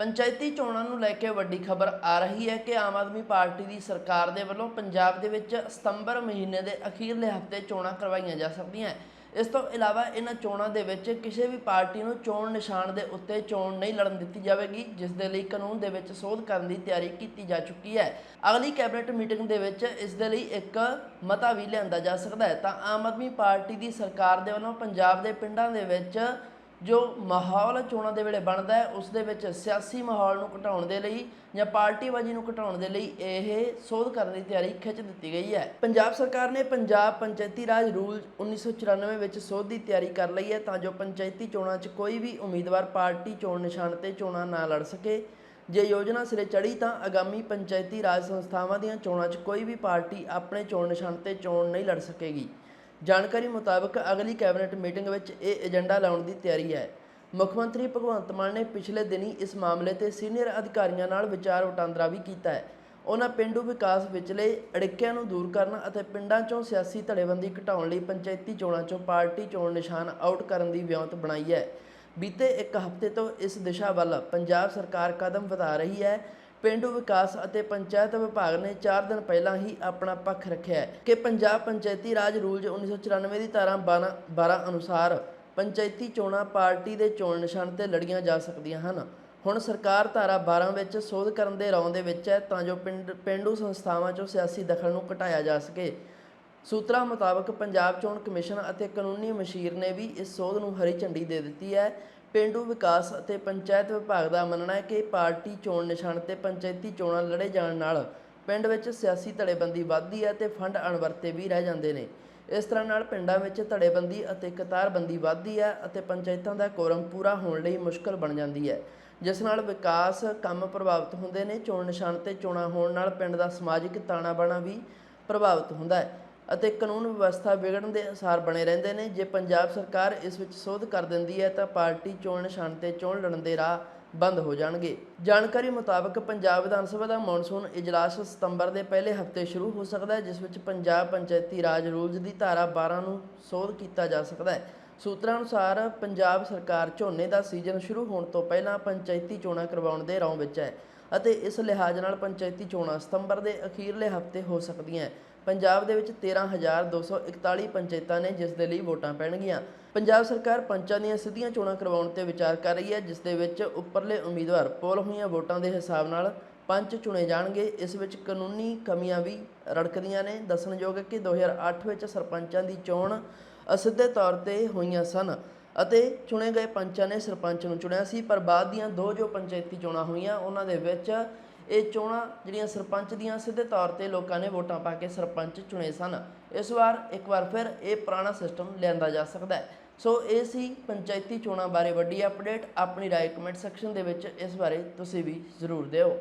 ਪੰਚਾਇਤੀ ਚੋਣਾਂ ਨੂੰ ਲੈ ਕੇ ਵੱਡੀ ਖਬਰ ਆ ਰਹੀ ਹੈ ਕਿ ਆਮ ਆਦਮੀ ਪਾਰਟੀ ਦੀ ਸਰਕਾਰ ਦੇ ਵੱਲੋਂ ਪੰਜਾਬ ਦੇ ਵਿੱਚ ਸਤੰਬਰ ਮਹੀਨੇ ਦੇ ਅਖੀਰਲੇ ਹਫ਼ਤੇ ਚੋਣਾਂ ਕਰਵਾਈਆਂ ਜਾ ਸਕਦੀਆਂ ਇਸ ਤੋਂ ਇਲਾਵਾ ਇਹਨਾਂ ਚੋਣਾਂ ਦੇ ਵਿੱਚ ਕਿਸੇ ਵੀ ਪਾਰਟੀ ਨੂੰ ਚੋਣ ਨਿਸ਼ਾਨ ਦੇ ਉੱਤੇ ਚੋਣ ਨਹੀਂ ਲੜਨ ਦਿੱਤੀ ਜਾਵੇਗੀ, ਜਿਸ ਦੇ ਲਈ ਕਾਨੂੰਨ ਦੇ ਵਿੱਚ ਸੋਧ ਕਰਨ ਦੀ ਤਿਆਰੀ ਕੀਤੀ ਜਾ ਚੁੱਕੀ ਹੈ। ਅਗਲੀ ਕੈਬਨਿਟ ਮੀਟਿੰਗ ਦੇ ਵਿੱਚ ਇਸ ਦੇ ਲਈ ਇੱਕ ਮਤਾ ਵੀ ਲਿਆਂਦਾ ਜਾ ਸਕਦਾ ਹੈ। ਤਾਂ ਆਮ ਆਦਮੀ ਪਾਰਟੀ ਦੀ ਸਰਕਾਰ ਦੇ ਵੱਲੋਂ ਪੰਜਾਬ ਦੇ ਪਿੰਡਾਂ ਦੇ ਵਿੱਚ ਜੋ ਮਾਹੌਲ ਚੋਣਾਂ ਦੇ ਵੇਲੇ ਬਣਦਾ ਹੈ, ਉਸ ਦੇ ਵਿੱਚ ਸਿਆਸੀ ਮਾਹੌਲ ਨੂੰ ਘਟਾਉਣ ਦੇ ਲਈ ਜਾਂ ਪਾਰਟੀਬਾਜ਼ੀ ਨੂੰ ਘਟਾਉਣ ਦੇ ਲਈ ਇਹ ਸੋਧ ਕਰਨ ਦੀ ਤਿਆਰੀ ਖਿੱਚ ਦਿੱਤੀ ਗਈ ਹੈ। ਪੰਜਾਬ ਸਰਕਾਰ ਨੇ ਪੰਜਾਬ ਪੰਚਾਇਤੀ ਰਾਜ ਰੂਲ 1994 ਵਿੱਚ ਸੋਧ ਦੀ ਤਿਆਰੀ ਕਰ ਲਈ ਹੈ ਤਾਂ ਜੋ ਪੰਚਾਇਤੀ ਚੋਣਾਂ 'ਚ ਕੋਈ ਵੀ ਉਮੀਦਵਾਰ ਪਾਰਟੀ ਚੋਣ ਨਿਸ਼ਾਨ ਤੇ ਚੋਣਾਂ ਨਾ ਲੜ ਸਕੇ। ਜੇ ਯੋਜਨਾ ਸਿਰੇ ਚੜੀ ਤਾਂ ਆਗਾਮੀ ਪੰਚਾਇਤੀ ਰਾਜ ਸੰਸਥਾਵਾਂ ਦੀਆਂ ਚੋਣਾਂ 'ਚ ਕੋਈ ਵੀ ਪਾਰਟੀ ਆਪਣੇ ਚੋਣ ਨਿਸ਼ਾਨ ਤੇ ਚੋਣ ਨਹੀਂ ਲੜ ਸਕੇਗੀ। ਜਾਣਕਾਰੀ ਮੁਤਾਬਕ ਅਗਲੀ ਕੈਬਨਿਟ ਮੀਟਿੰਗ ਵਿੱਚ ਇਹ ਏਜੰਡਾ ਲਾਉਣ ਦੀ ਤਿਆਰੀ ਹੈ। ਮੁੱਖ ਮੰਤਰੀ ਭਗਵੰਤ ਮਾਨ ਨੇ ਪਿਛਲੇ ਦਿਨੀ ਇਸ ਮਾਮਲੇ ਤੇ ਸੀਨੀਅਰ ਅਧਿਕਾਰੀਆਂ ਨਾਲ ਵਿਚਾਰ ਵਟਾਂਦਰਾ ਵੀ ਕੀਤਾ ਹੈ। ਉਹਨਾਂ ਪਿੰਡੂ ਵਿਕਾਸ ਵਿਚਲੇ ਅੜਿੱਕਿਆਂ ਨੂੰ ਦੂਰ ਕਰਨ ਅਤੇ ਪਿੰਡਾਂ 'ਚੋਂ ਸਿਆਸੀ ਧੜੇਬੰਦੀ ਘਟਾਉਣ ਲਈ ਪੰਚਾਇਤੀ ਚੋਣਾਂ 'ਚੋਂ ਪਾਰਟੀ ਚੋਣ ਨਿਸ਼ਾਨ ਆਊਟ ਕਰਨ ਦੀ ਵਿਉਂਤ ਬਣਾਈ ਹੈ। ਬੀਤੇ ਇੱਕ ਹਫ਼ਤੇ ਤੋਂ ਇਸ ਦਿਸ਼ਾ ਵੱਲ ਪੰਜਾਬ ਸਰਕਾਰ ਕਦਮ ਵਧਾ ਰਹੀ ਹੈ। ਪੇਂਡੂ ਵਿਕਾਸ ਅਤੇ ਪੰਚਾਇਤ ਵਿਭਾਗ ਨੇ 4 ਦਿਨ ਪਹਿਲਾਂ ਹੀ ਆਪਣਾ ਪੱਖ ਰੱਖਿਆ ਕਿ ਪੰਜਾਬ ਪੰਚਾਇਤੀ ਰਾਜ ਰੂਲ 1994 ਦੀ ਧਾਰਾ 12 12 ਅਨੁਸਾਰ ਪੰਚਾਇਤੀ ਚੋਣਾਂ ਪਾਰਟੀ ਦੇ ਚੋਣ ਨਿਸ਼ਾਨ ਤੇ ਲੜੀਆਂ ਜਾ ਸਕਦੀਆਂ ਹਨ। ਹੁਣ ਸਰਕਾਰ ਧਾਰਾ 12 ਵਿੱਚ ਸੋਧ ਕਰਨ ਦੇ ਰੌਂ ਦੇ ਵਿੱਚ ਹੈ ਤਾਂ ਜੋ ਪਿੰਡ, ਪਿੰਡੂ ਸੰਸਥਾਵਾਂ 'ਚੋਂ ਸਿਆਸੀ ਦਖਲ ਨੂੰ ਘਟਾਇਆ ਜਾ ਸਕੇ। ਸੂਤਰਾਂ ਮੁਤਾਬਕ ਪੰਜਾਬ ਚੋਣ ਕਮਿਸ਼ਨ ਅਤੇ ਕਾਨੂੰਨੀ ਮਸ਼ੀਰ ਨੇ ਵੀ ਇਸ ਸੋਧ ਨੂੰ ਹਰੀ ਝੰਡੀ ਦੇ ਦਿੱਤੀ ਹੈ ਪੇਂਡੂ ਵਿਕਾਸ ਅਤੇ ਪੰਚਾਇਤ ਵਿਭਾਗ ਦਾ ਮੰਨਣਾ ਹੈ ਕਿ ਪਾਰਟੀ ਚੋਣ ਨਿਸ਼ਾਨ ਤੇ ਪੰਚਾਇਤੀ ਚੋਣਾਂ ਲੜੇ ਜਾਣ ਨਾਲ ਪਿੰਡ ਵਿੱਚ ਸਿਆਸੀ ਧੜੇਬੰਦੀ ਵੱਧਦੀ ਹੈ ਤੇ ਫੰਡ ਅਣਵਰਤੇ ਵੀ ਰਹਿ ਜਾਂਦੇ ਨੇ। ਇਸ ਤਰ੍ਹਾਂ ਨਾਲ ਪਿੰਡਾਂ ਵਿੱਚ ਧੜੇਬੰਦੀ ਅਤੇ ਕਤਾਰਬੰਦੀ ਵੱਧਦੀ ਹੈ ਅਤੇ ਪੰਚਾਇਤਾਂ ਦਾ ਕੋਰਮ ਪੂਰਾ ਹੋਣ ਲਈ ਮੁਸ਼ਕਲ ਬਣ ਜਾਂਦੀ ਹੈ। ਜਿਸ ਨਾਲ ਵਿਕਾਸ ਕੰਮ ਪ੍ਰਭਾਵਿਤ ਹੁੰਦੇ ਨੇ, ਚੋਣ ਨਿਸ਼ਾਨ ਤੇ ਚੋਣਾਂ ਹੋਣ ਨਾਲ ਪਿੰਡ ਦਾ ਸਮਾਜਿਕ ਤਾਣਾ ਬਾਣਾ ਵੀ ਪ੍ਰਭਾਵਿਤ ਹੁੰਦਾ ਹੈ। ਅਤੇ ਕਾਨੂੰਨ ਵਿਵਸਥਾ ਵਿਗੜਨ ਦੇ ਅਸਾਰ ਬਣੇ ਰਹਿੰਦੇ ਨੇ। ਜੇ ਪੰਜਾਬ ਸਰਕਾਰ ਇਸ ਵਿੱਚ ਸੋਧ ਕਰ ਦਿੰਦੀ ਹੈ, ਤਾਂ ਪਾਰਟੀ ਚੋਣ ਨਿਸ਼ਾਨ ਤੇ ਚੋਣ ਲੜਨ ਦੇ ਰਾਹ ਬੰਦ ਹੋ ਜਾਣਗੇ। ਜਾਣਕਾਰੀ ਮੁਤਾਬਕ ਪੰਜਾਬ ਵਿਧਾਨ ਸਭਾ ਦਾ ਮੌਨਸੂਨ ਇਜਲਾਸ ਸਤੰਬਰ ਦੇ ਪਹਿਲੇ ਹਫ਼ਤੇ ਸ਼ੁਰੂ ਹੋ ਸਕਦਾ ਹੈ, ਜਿਸ ਵਿੱਚ ਪੰਜਾਬ ਪੰਚਾਇਤੀ ਰਾਜ ਰੂਲਜ਼ ਦੀ ਧਾਰਾ 12 ਨੂੰ ਸੋਧ ਕੀਤਾ ਜਾ ਸਕਦਾ ਹੈ। ਸੂਤਰਾਂ ਅਨੁਸਾਰ ਪੰਜਾਬ ਸਰਕਾਰ ਝੋਨੇ ਦਾ ਸੀਜ਼ਨ ਸ਼ੁਰੂ ਹੋਣ ਤੋਂ ਪਹਿਲਾਂ ਪੰਚਾਇਤੀ ਚੋਣਾਂ ਕਰਵਾਉਣ ਦੇ ਰੌਂ ਵਿੱਚ ਹੈ। ਅਤੇ ਇਸ ਲਿਹਾਜ਼ ਨਾਲ ਪੰਚਾਇਤੀ ਚੋਣਾਂ ਸਤੰਬਰ ਦੇ ਅਖੀਰਲੇ ਹਫ਼ਤੇ ਹੋ ਸਕਦੀਆਂ ਹੈ। ਪੰਜਾਬ ਦੇ ਵਿੱਚ 13241 ਪੰਚਾਇਤਾਂ ਨੇ ਜਿਸ ਦੇ ਲਈ ਵੋਟਾਂ ਪੈਣਗੀਆਂ। ਪੰਜਾਬ ਸਰਕਾਰ ਪੰਚਾਂ ਦੀਆਂ ਸਿੱਧੀਆਂ ਚੋਣਾਂ ਕਰਵਾਉਣ ਤੇ ਵਿਚਾਰ ਕਰ ਰਹੀ ਹੈ, ਜਿਸ ਦੇ ਵਿੱਚ ਉੱਪਰਲੇ ਉਮੀਦਵਾਰ ਪੋਲ ਹੋਈਆਂ ਵੋਟਾਂ ਦੇ ਹਿਸਾਬ ਨਾਲ ਪੰਚ ਚੁਣੇ ਜਾਣਗੇ। ਇਸ ਵਿੱਚ ਕਾਨੂੰਨੀ ਕਮੀਆਂ ਵੀ ਰੜਕਦੀਆਂ ਨੇ। ਦੱਸਣਯੋਗ ਹੈ ਕਿ 2008 ਵਿੱਚ ਸਰਪੰਚਾਂ ਦੀ ਚੋਣ ਅਸਿੱਧੇ ਤੌਰ ਤੇ ਹੋਈਆਂ ਸਨ। ਅਤੇ ਚੁਣੇ ਗਏ ਪੰਚਾਂ ਨੇ ਸਰਪੰਚ ਨੂੰ ਚੁਣਿਆ ਸੀ, ਪਰ ਬਾਅਦ ਦੀਆਂ ਦੋ ਜੋ ਪੰਚਾਇਤੀ ਚੋਣਾਂ ਹੋਈਆਂ, ਉਹਨਾਂ ਦੇ ਵਿੱਚ ਇਹ ਚੋਣਾਂ ਜਿਹੜੀਆਂ ਸਰਪੰਚ ਦੀਆਂ ਸਿੱਧੇ ਤੌਰ ਤੇ ਲੋਕਾਂ ਨੇ ਵੋਟਾਂ ਪਾ ਕੇ ਸਰਪੰਚ ਚੁਣੇ ਸਨ। ਇਸ ਵਾਰ, ਇੱਕ ਵਾਰ ਫਿਰ ਇਹ ਪੁਰਾਣਾ ਸਿਸਟਮ ਲਿਆਂਦਾ ਜਾ ਸਕਦਾ ਹੈ। ਸੋ ਇਹ ਸੀ ਪੰਚਾਇਤੀ ਚੋਣਾਂ ਬਾਰੇ ਵੱਡੀ ਅਪਡੇਟ। ਆਪਣੀ ਰਾਏ ਕਮੈਂਟ ਸੈਕਸ਼ਨ ਦੇ ਵਿੱਚ ਇਸ ਬਾਰੇ ਤੁਸੀਂ ਵੀ ਜ਼ਰੂਰ ਦਿਓ।